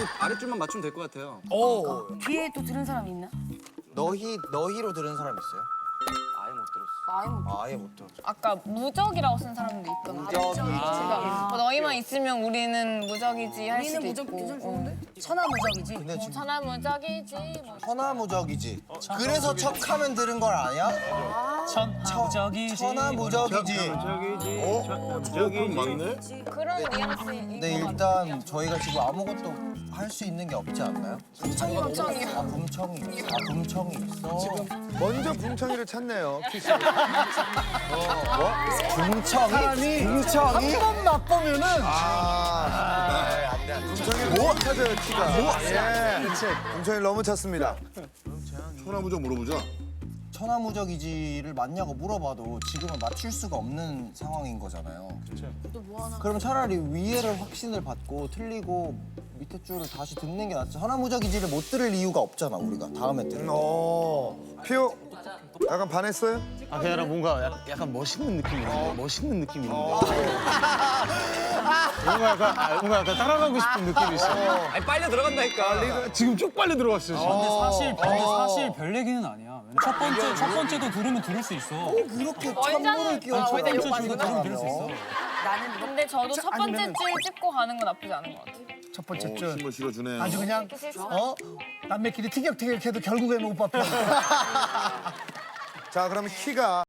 여기 아랫줄만 맞추면 될 것 같아요. 뒤에 또 들은 사람 있나? 너희 너희로 들은 사람 있어요? 아예 못 들었어. 아예 못. 아, 아예 못 들었어. 아까 무적이라고 쓴 사람도 있거든. 그러니까 뭐 너희만 있으면 우리는 무적이지 할 수도 우리는 무적 있고. 좋은데? 천하무적이지. 근데 지금 천하 무적이지. 뭐. 천하무적이지. 그래서 척하면 들은 걸 아냐? 천하무적이지. 천하무적이지. 어? 그럼 맞네? 그런 뉘앙스인 근데 것 같아. 일단 저희가 지금 아무것도 할 수 있는 게 없지 않나요? 붕청이 붕청이. 아 붐청이 아 붐청이 있어. 지금 먼저 붕청이를 찾네요. 키스. 붐청이? 붐청이? 번 맛보면은 아. 붕청이를 뭐 찾아요, 키가. 예. 붕청이를 너무 찾습니다. 천하무적 물어보자. 천하무적이지를 맞냐고 물어봐도 지금은 맞출 수가 없는 상황인 거잖아요. 그러면 차라리 위에를 확신을 받고 틀리고 밑에 줄을 다시 듣는 게 낫지. 천하무적이지를 못 들을 이유가 없잖아 우리가 다음에 들을. 어. 피오. 약간 반했어요? 아 그게 아니라 뭔가 약- 약간 멋있는 느낌이 있는데 멋있는 느낌이 있는데 뭔가 약간 아, 뭔가 약간 따라가고 싶은 느낌이 있어 아니 빨려 들어간다니까. 지금 쭉 빨리 들어왔어요 지금. 근데 사실 근데 사실 별 얘기는 아니야. 왜냐면 첫 번째 첫 번째도 들으면 들을 수 있어. 그렇게. 찬물을 끼워. 첫 번째 줄도 들으면 들을 수 있어. 나는 근데 저도 첫 번째 줄 찍고 가는 건 나쁘지 않은 것 같아. 첫 어, 번째 줄 신발 실어주네요. 아주 그냥 어 남매끼리 티격태격해도 결국에는 오빠 편. 자, 그럼 키가